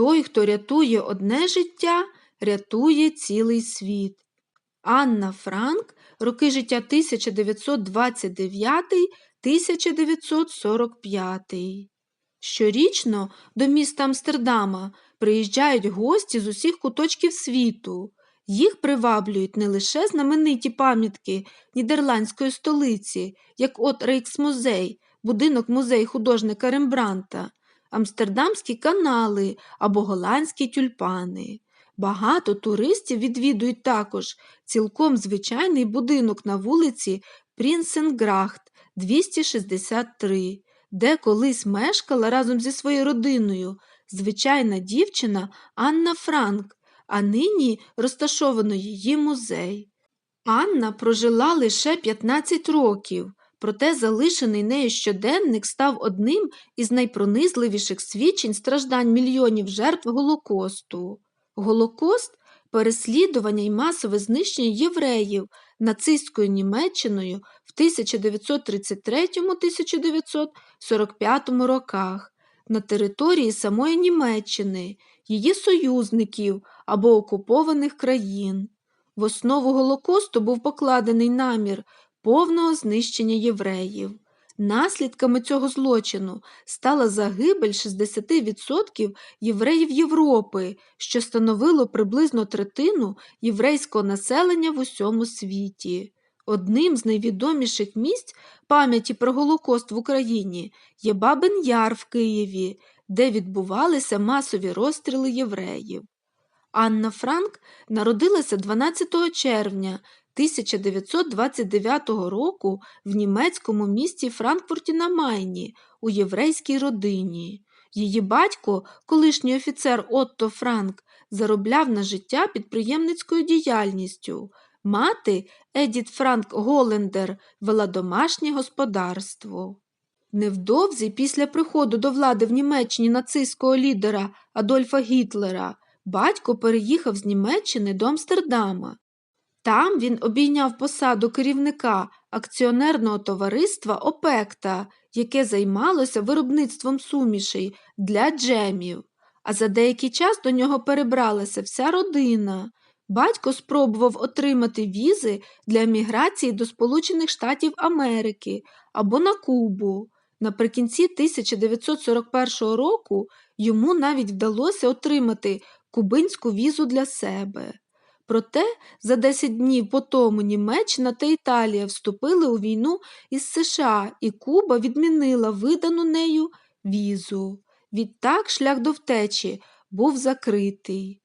Той, хто рятує одне життя, рятує цілий світ. Анна Франк, роки життя 1929 1945. Щорічно до міста Амстердама приїжджають гості з усіх куточків світу. Їх приваблюють не лише знамениті пам'ятки нідерландської столиці, як от Рейксмузей, будинок музей художника Рембранта, амстердамські канали або голландські тюльпани. Багато туристів відвідують також цілком звичайний будинок на вулиці Прінсенграхт 263, де колись мешкала разом зі своєю родиною звичайна дівчина Анна Франк, а нині розташовано її музей. Анна прожила лише 15 років, проте залишений нею щоденник став одним із найпронизливіших свідчень страждань мільйонів жертв Голокосту. Голокост переслідування і масове знищення євреїв нацистською Німеччиною в 1933-1945 роках на території самої Німеччини, її союзників або окупованих країн. В основу Голокосту був покладений намір повного знищення євреїв. Наслідками цього злочину стала загибель 60% євреїв Європи, що становило приблизно третину єврейського населення в усьому світі. Одним з найвідоміших місць пам'яті про Голокост в Україні є Бабин Яр в Києві, де відбувалися масові розстріли євреїв. Анна Франк народилася 12 червня 1929 року в німецькому місті Франкфурті на Майні у єврейській родині. Її батько, колишній офіцер Отто Франк, заробляв на життя підприємницькою діяльністю. Мати Едіт Франк Голендер вела домашнє господарство. Невдовзі після приходу до влади в Німеччині нацистського лідера Адольфа Гітлера батько переїхав з Німеччини до Амстердама. Там він обійняв посаду керівника акціонерного товариства Опекта, яке займалося виробництвом сумішей для джемів, а за деякий час до нього перебралася вся родина. Батько спробував отримати візи для еміграції до Сполучених Штатів Америки або на Кубу. Наприкінці 1941 року йому навіть вдалося отримати кубинську візу для себе. Проте за 10 днів по тому Німеччина та Італія вступили у війну із США, і Куба відмінила видану нею візу. Відтак шлях до втечі був закритий.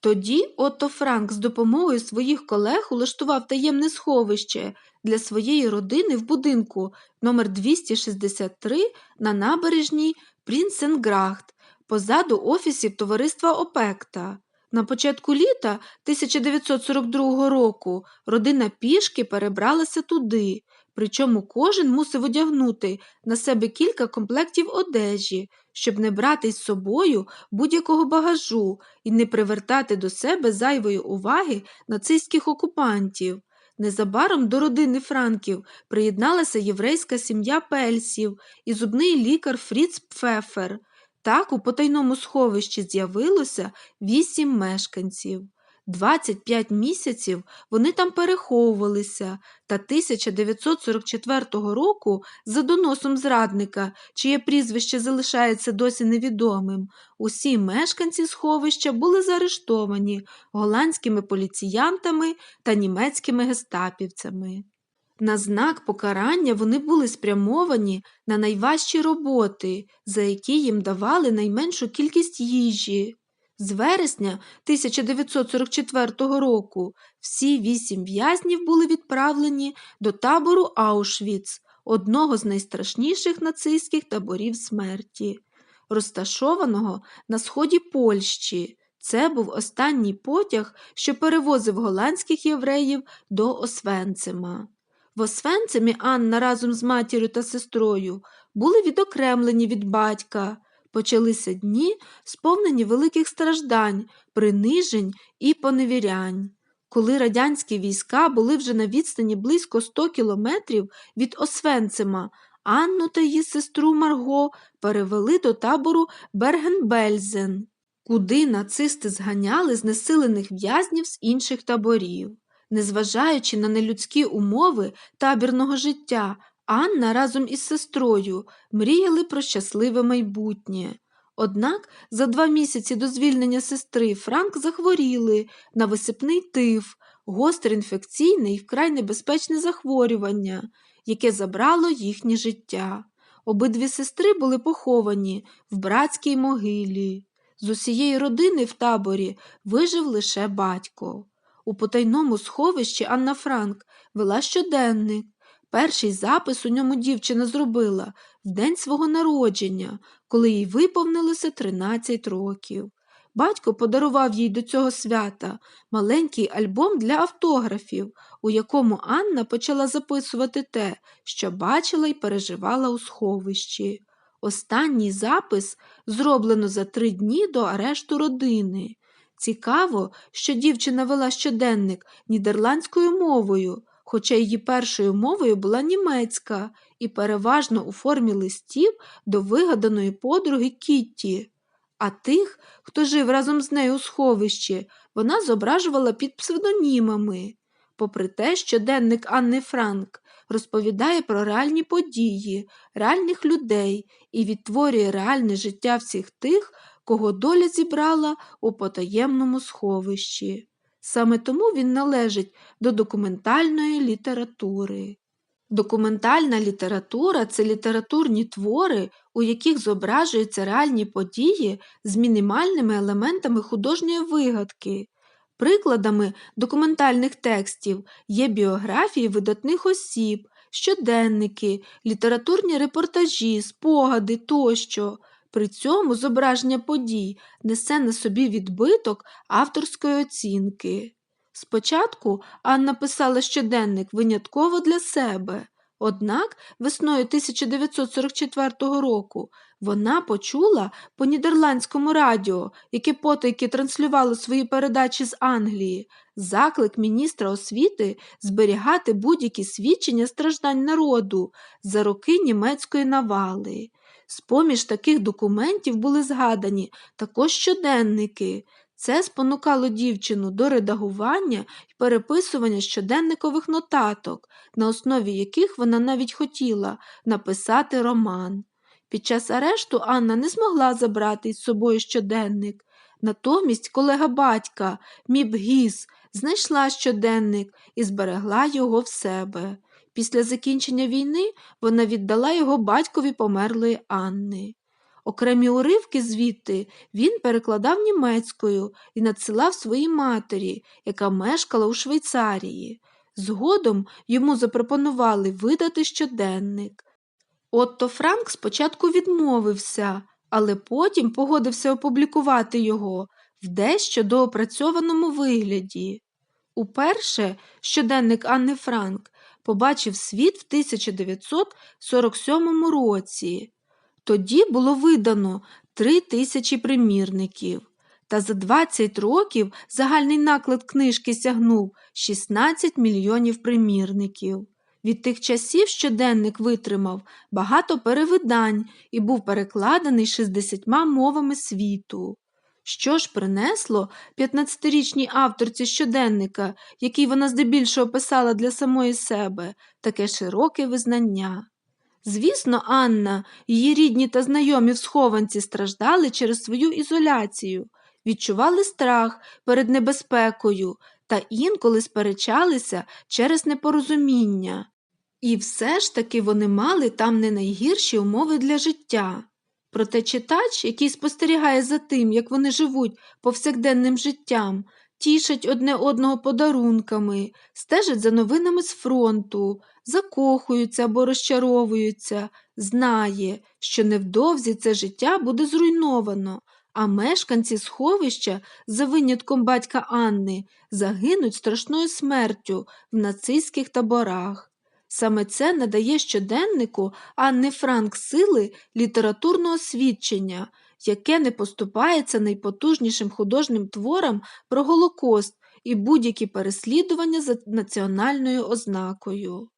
Тоді Отто Франк з допомогою своїх колег улаштував таємне сховище для своєї родини в будинку номер 263 на набережній Прінсенграхт позаду офісів товариства Опекта. На початку літа 1942 року родина пішки перебралася туди, причому кожен мусив одягнути на себе кілька комплектів одежі, щоб не брати з собою будь-якого багажу і не привертати до себе зайвої уваги нацистських окупантів. Незабаром до родини Франків приєдналася єврейська сім'я Пельсів і зубний лікар Фріц Пфефер. Так у потайному сховищі з'явилося вісім мешканців. 25 місяців вони там переховувалися, та 1944 року за доносом зрадника, чиє прізвище залишається досі невідомим, усі мешканці сховища були заарештовані голландськими поліціянтами та німецькими гестапівцями. На знак покарання вони були спрямовані на найважчі роботи, за які їм давали найменшу кількість їжі. З вересня 1944 року всі вісім в'язнів були відправлені до табору Аушвіц, одного з найстрашніших нацистських таборів смерті, розташованого на сході Польщі. Це був останній потяг, що перевозив голландських євреїв до Освенцима. В Освенцимі Анна разом з матір'ю та сестрою були відокремлені від батька. Почалися дні, сповнені великих страждань, принижень і поневірянь. Коли радянські війська були вже на відстані близько 100 кілометрів від Освенцима, Анну та її сестру Марго перевели до табору Бергенбельзен. куди нацисти зганяли знесилених в'язнів з інших таборів. Незважаючи на нелюдські умови табірного життя, Анна разом із сестрою мріяли про щасливе майбутнє. Однак за два місяці до звільнення сестри Франк захворіли на висипний тиф, гостре інфекційне і вкрай небезпечне захворювання, яке забрало їхнє життя. Обидві сестри були поховані в братській могилі. З усієї родини в таборі вижив лише батько. У потайному сховищі Анна Франк вела щоденник. Перший запис у ньому дівчина зробила в день свого народження, коли їй виповнилося 13 років. Батько подарував їй до цього свята маленький альбом для автографів, у якому Анна почала записувати те, що бачила і переживала у сховищі. Останній запис зроблено за три дні до арешту родини. Цікаво, що дівчина вела щоденник нідерландською мовою, хоча її першою мовою була німецька і переважно у формі листів до вигаданої подруги Кітті. А тих, хто жив разом з нею у сховищі, вона зображувала під псевдонімами. Попри те, що денник Анни Франк розповідає про реальні події, реальних людей і відтворює реальне життя всіх тих, кого доля зібрала у потаємному сховищі. Саме тому він належить до документальної літератури. Документальна література це літературні твори, у яких зображуються реальні події з мінімальними елементами художньої вигадки. Прикладами документальних текстів є біографії видатних осіб, щоденники, літературні репортажі, спогади тощо. При цьому зображення подій несе на собі відбиток авторської оцінки. Спочатку Анна писала щоденник винятково для себе, однак весною 1944 року вона почула по нідерландському радіо, яке потайки транслювало свої передачі з Англії, заклик міністра освіти зберігати будь-які свідчення страждань народу за роки німецької навали. З-поміж таких документів були згадані також щоденники. Це спонукало дівчину до редагування і переписування щоденникових нотаток, на основі яких вона навіть хотіла написати роман. Під час арешту Анна не змогла забрати із собою щоденник. Натомість колега батька, Міб Гіс, знайшла щоденник і зберегла його в себе. Після закінчення війни вона віддала його батькові померлої Анни. Окремі уривки звідти він перекладав німецькою і надсилав своїй матері, яка мешкала у Швейцарії. Згодом йому запропонували видати щоденник. Отто Франк спочатку відмовився, але потім погодився опублікувати його в дещо доопрацьованому вигляді. Уперше щоденник Анни Франк побачив світ в 1947 році. Тоді було видано три тисячі примірників, та за 20 років загальний наклад книжки сягнув 16 мільйонів примірників. Від тих часів щоденник витримав багато перевидань і був перекладений 60 мовами світу. Що ж принесло 15-річній авторці щоденника, який вона здебільшого писала для самої себе, таке широке визнання. Звісно, Анна, її рідні та знайомі в схованці страждали через свою ізоляцію, відчували страх перед небезпекою та інколи сперечалися через непорозуміння. І все ж таки вони мали там не найгірші умови для життя. Проте читач, який спостерігає за тим, як вони живуть повсякденним життям, тішать одне одного подарунками, стежать за новинами з фронту, закохуються або розчаровуються, знає, що невдовзі це життя буде зруйновано, а мешканці сховища, за винятком батька Анни, загинуть страшною смертю в нацистських таборах. Саме це надає щоденнику Анни Франк сили літературного свідчення, яке не поступається найпотужнішим художнім творам про Голокост і будь-які переслідування за національною ознакою.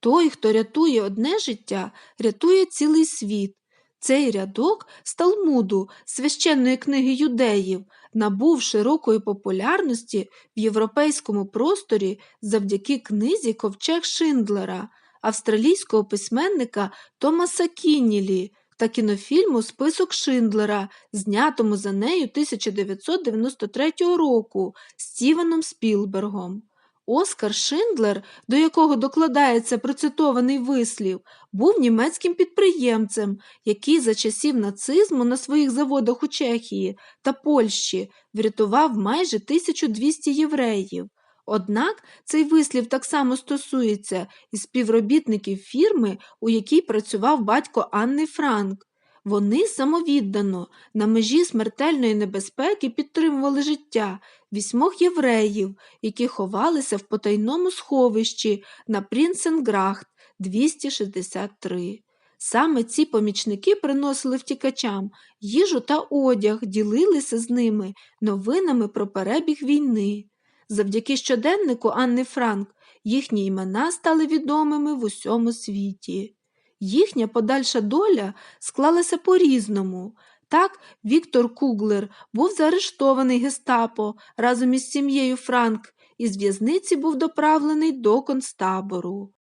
Той, хто рятує одне життя, рятує цілий світ. Цей рядок з Талмуду, священної книги юдеїв, набув широкої популярності в європейському просторі завдяки книзі Ковчег Шиндлера, австралійського письменника Томаса Кіннілі та кінофільму Список Шиндлера, знятому за нею 1993 року Стівеном Спілбергом. Оскар Шиндлер, до якого докладається процитований вислів, був німецьким підприємцем, який за часів нацизму на своїх заводах у Чехії та Польщі врятував майже 1200 євреїв. Однак цей вислів так само стосується і співробітників фірми, у якій працював батько Анни Франк. Вони самовіддано на межі смертельної небезпеки підтримували життя вісьмох євреїв, які ховалися в потайному сховищі на Прінсенграхт 263. Саме ці помічники приносили втікачам їжу та одяг, ділилися з ними новинами про перебіг війни. Завдяки щоденнику Анни Франк їхні імена стали відомими в усьому світі. Їхня подальша доля склалася по-різному. Так, Віктор Куглер був заарештований гестапо разом із сім'єю Франк і з в'язниці був доправлений до концтабору.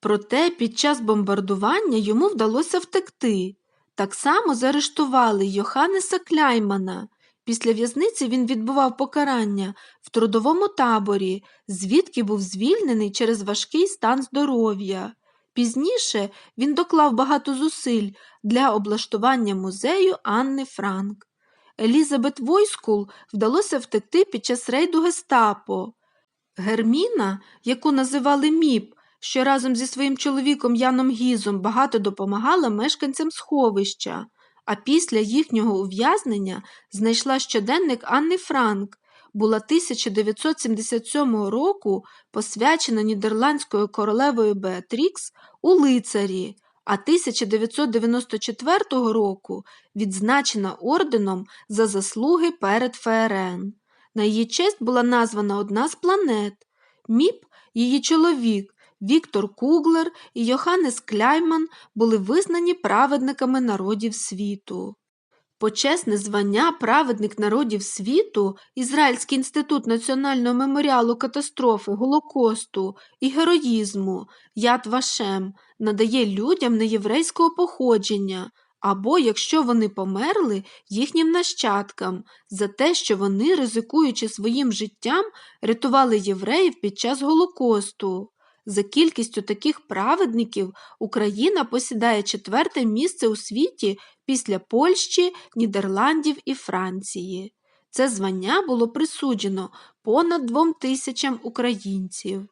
Проте під час бомбардування йому вдалося втекти. Так само заарештували Йоханнеса Кляймана. Після в'язниці він відбував покарання в трудовому таборі, звідки був звільнений через важкий стан здоров'я. Пізніше він доклав багато зусиль для облаштування музею Анни Франк. Елізабет Войскул вдалося втекти під час рейду гестапо. Герміна, яку називали Міп, що разом зі своїм чоловіком Яном Гізом багато допомагала мешканцям сховища, а після їхнього ув'язнення знайшла щоденник Анни Франк, була 1977 року посвячена нідерландською королевою Беатрікс у лицарі, а 1994 року відзначена орденом за заслуги перед ФРН. На її честь була названа одна з планет. Міп, її чоловік, Віктор Куглер і Йоханнес Кляйман були визнані праведниками народів світу. Почесне звання Праведник народів світу, Ізраїльський інститут національного меморіалу катастрофи, Голокосту і героїзму Яд Вашем надає людям неєврейського походження або, якщо вони померли, їхнім нащадкам за те, що вони, ризикуючи своїм життям, рятували євреїв під час Голокосту. За кількістю таких праведників Україна посідає четверте місце у світі після Польщі, Нідерландів і Франції. Це звання було присуджено понад двом тисячам українців.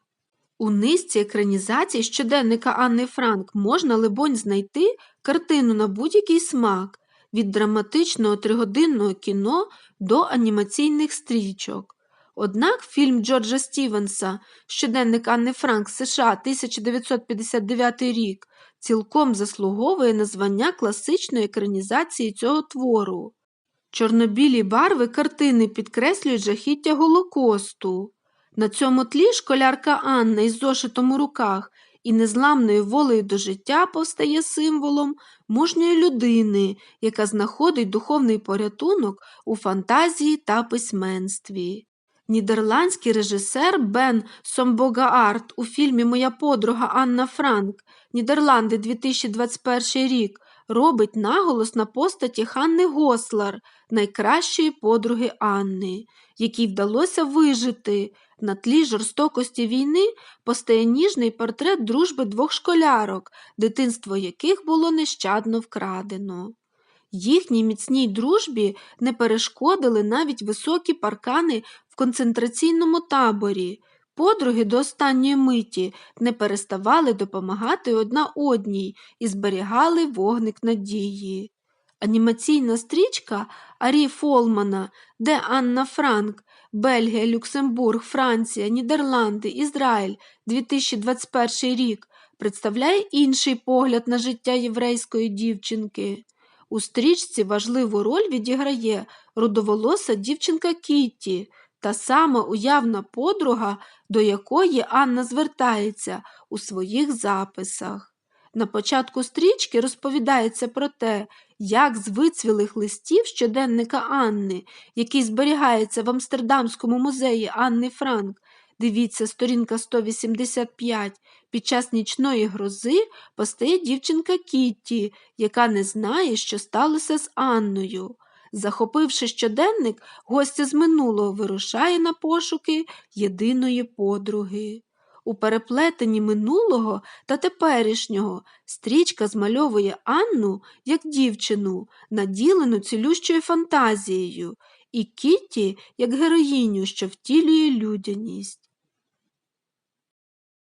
У низці екранізацій щоденника Анни Франк можна, либонь, знайти картину на будь-який смак від драматичного тригодинного кіно до анімаційних стрічок. Однак фільм Джорджа Стівенса Щоденник Анни Франк США 1959 рік цілком заслуговує на звання класичної екранізації цього твору. Чорнобілі барви картини підкреслюють жахіття Голокосту. На цьому тлі школярка Анна із зошитом у руках і незламною волею до життя повстає символом мужньої людини, яка знаходить духовний порятунок у фантазії та письменстві. Нідерландський режисер Бен Сомбогаарт у фільмі Моя подруга Анна Франк Нідерланди 2021 рік робить наголос на постаті Ханни Гослар, найкращої подруги Анни, якій вдалося вижити. На тлі жорстокості війни постає ніжний портрет дружби двох школярок, дитинство яких було нещадно вкрадено. Їхній міцній дружбі не перешкодили навіть високі паркани в концентраційному таборі. Подруги до останньої миті не переставали допомагати одна одній і зберігали вогник надії. Анімаційна стрічка Арі Фолмана, де Анна Франк, Бельгія, Люксембург, Франція, Нідерланди, Ізраїль 2021 рік представляє інший погляд на життя єврейської дівчинки. У стрічці важливу роль відіграє рудоволоса дівчинка Кітті, та сама уявна подруга, до якої Анна звертається у своїх записах. На початку стрічки розповідається про те, як з вицвілих листів щоденника Анни, який зберігається в Амстердамському музеї Анни Франк, дивіться сторінка 185, під час нічної грози постає дівчинка Кітті, яка не знає, що сталося з Анною. Захопивши щоденник, гостя з минулого вирушає на пошуки єдиної подруги. У переплетенні минулого та теперішнього стрічка змальовує Анну як дівчину, наділену цілющою фантазією, і Кітті як героїню, що втілює людяність.